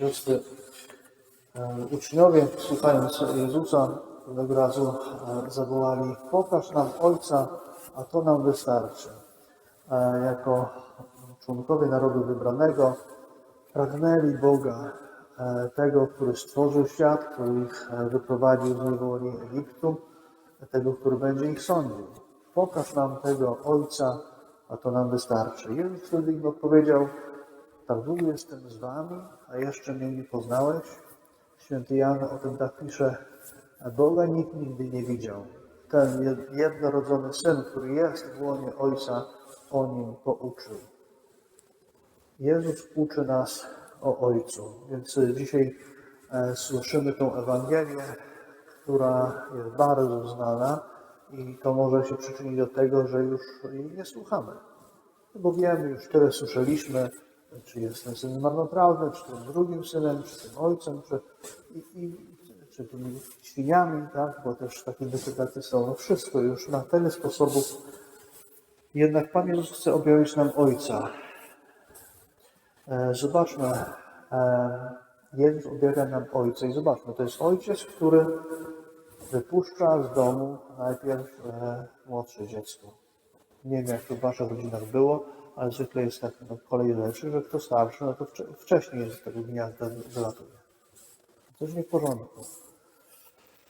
siostry, e, uczniowie, słuchając Jezusa, pewnego razu e, zawołali: Pokaż nam Ojca, a to nam wystarczy. E, Jako członkowie narodu wybranego pragnęli Boga, tego, który stworzył świat, który ich wyprowadził z niewoli Egiptu, tego, który będzie ich sądził. Pokaż nam tego Ojca, a to nam wystarczy. Jezus wtedy im odpowiedział, tak długo jestem z wami, a jeszcze mnie nie poznałeś. Święty Jan o tym tak pisze, a Boga nikt nigdy nie widział. Ten jed- jednorodzony Syn, który jest w łonie Ojca, o nim pouczył. Jezus uczy nas o Ojcu, więc dzisiaj e, słyszymy tą Ewangelię, która jest bardzo znana i to może się przyczynić do tego, że już jej nie słuchamy. Bo wiemy, już tyle słyszeliśmy, czy jest ten syn marnotrawny, czy tym drugim synem, czy tym ojcem, czy, i, i, czy tymi świniami, tak? bo też takie wycytaty są. No wszystko już na tyle sposobów. Jednak Pan Jezus chce objawić nam Ojca. E, Zobaczmy, e, Jezus objawia nam Ojca i zobaczmy, to jest Ojciec, który wypuszcza z domu najpierw e, młodsze dziecko. Nie wiem, jak to w waszych rodzinach było, ale zwykle jest tak na kolei rzeczy, że kto starszy, no to wcze- wcześniej z tego gniazda wylatuje. Coś nie w porządku.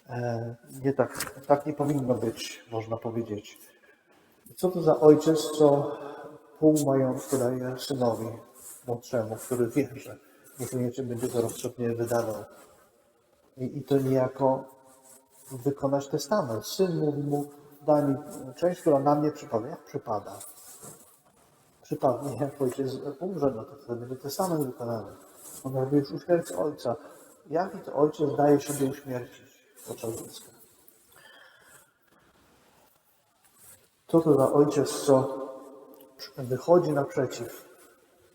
E, nie tak, tak nie powinno być, można powiedzieć. Co to za ojciec, co pół majątku daje synowi młodszemu, który wie, że niekoniecznie będzie go rozsądnie wydawał. I, I to niejako wykonać testament. Syn mówi mu, daj mi część, która na mnie przypada. Jak przypada? Przypadnie, jak ojciec umrze, no to wtedy będzie testament wykonany. On jakby już uśmierci ojca. Jaki to ojciec daje siebie uśmiercić oczach dziecka? Co to za ojciec, co wychodzi naprzeciw,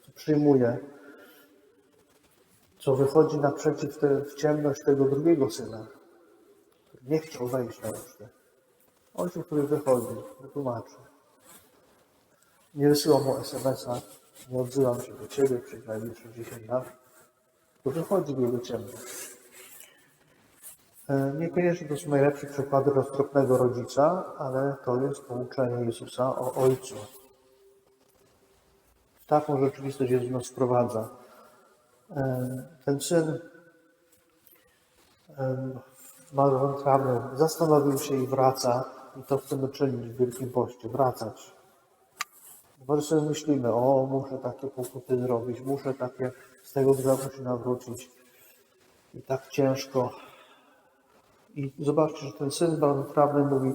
co przyjmuje, co wychodzi naprzeciw te, w ciemność tego drugiego syna, który nie chciał wejść na ucztę. Ojciec, który wychodzi, wytłumaczy. Nie wysyłam mu SMS-a, nie odzywam się do Ciebie przez najbliższe 10 lat, to wychodzi ciemność. E, Niekoniecznie to są najlepsze przykłady roztropnego rodzica, ale to jest pouczenie Jezusa o Ojcu. Taką rzeczywistość Jezus nas wprowadza. E, Ten syn marnotrawny zastanowił się i wraca i to chcemy czynić w Wielkim Poście, wracać. Może sobie myślimy, o muszę takie pokuty zrobić, muszę takie z tego grzechu się nawrócić. I tak ciężko. I zobaczcie, że ten syn marnotrawny mówi,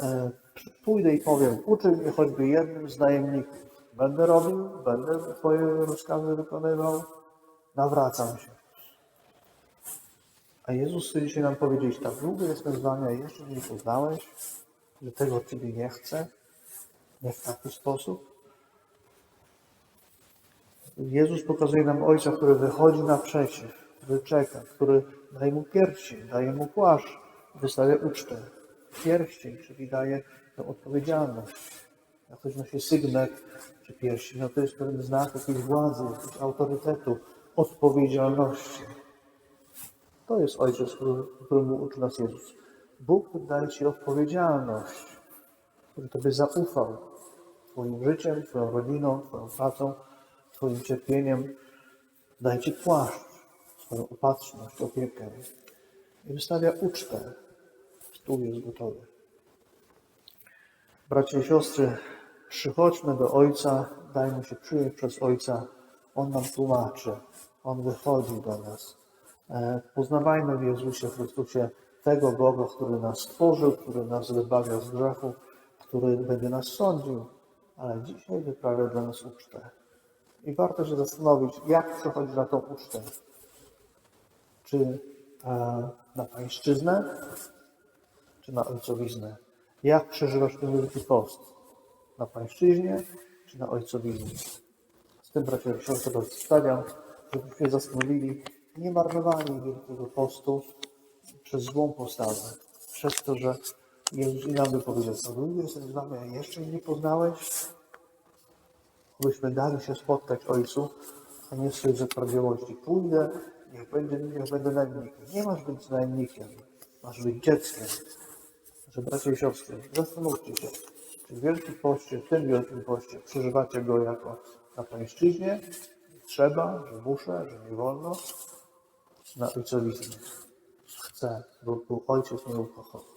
e, pójdę i powiem, uczyń mnie choćby jednym z najemników. Będę robił, będę Twoje rozkazy wykonywał, nawracam się. A Jezus chce dzisiaj nam powiedzieć, tak długo jestem z Wami, a jeszcze nie poznałeś, że tego Ciebie nie chcę, w taki sposób. Jezus pokazuje nam Ojca, który wychodzi naprzeciw, który czeka, który daje mu pierścień, daje mu płaszcz, wystawia ucztę. Pierścień, czyli daje tę odpowiedzialność. Jak ktoś nosi sygnet czy pierścień, no to jest pewien znak jakiejś władzy, jakiegoś autorytetu, odpowiedzialności. To jest Ojciec, któremu uczy nas Jezus. Bóg daje Ci odpowiedzialność, który Tobie zaufał Twoim życiem, Twoją rodziną, Twoją pracą, Twoim cierpieniem. Daje Ci płaszcz, swoją opatrzność, opiekę i wystawia ucztę. Stół jest gotowy. Bracia i siostry, przychodźmy do Ojca, dajmy się przyjąć przez Ojca. On nam tłumaczy, On wychodzi do nas. E, Poznawajmy w Jezusie Chrystusie tego Boga, który nas stworzył, który nas wybawia z grzechu, który będzie nas sądził, ale dzisiaj wyprawia dla nas ucztę. I warto się zastanowić, jak przechodzić na tą ucztę. Czy e, na pańszczyznę, czy na ojcowiznę? Jak przeżywasz ten Wielki Post? Na pańszczyźnie, czy na ojcowiźnie? Z tym, bracia i siostry, was zostawiam, żebyśmy zastanowili, nie marnowali Wielkiego Postu przez złą postawę. Przez to, że Jezus i nam by powiedział, co długo jestem z wami, a jeszcze nie poznałeś? Byśmy dali się spotkać Ojcu a nie z tej zatwardziałości. Pójdę, niech, będzie, niech będę najemnikiem. Nie masz być najemnikiem, masz być dzieckiem. Że bracia i siostry, zastanówcie się, czy w Wielkim Poście, w tym Wielkim Poście przeżywacie go jako na pańszczyźnie, trzeba, że muszę, że nie wolno, na ojcowiznę. Chcę, bo, bo ojciec mnie ukochał.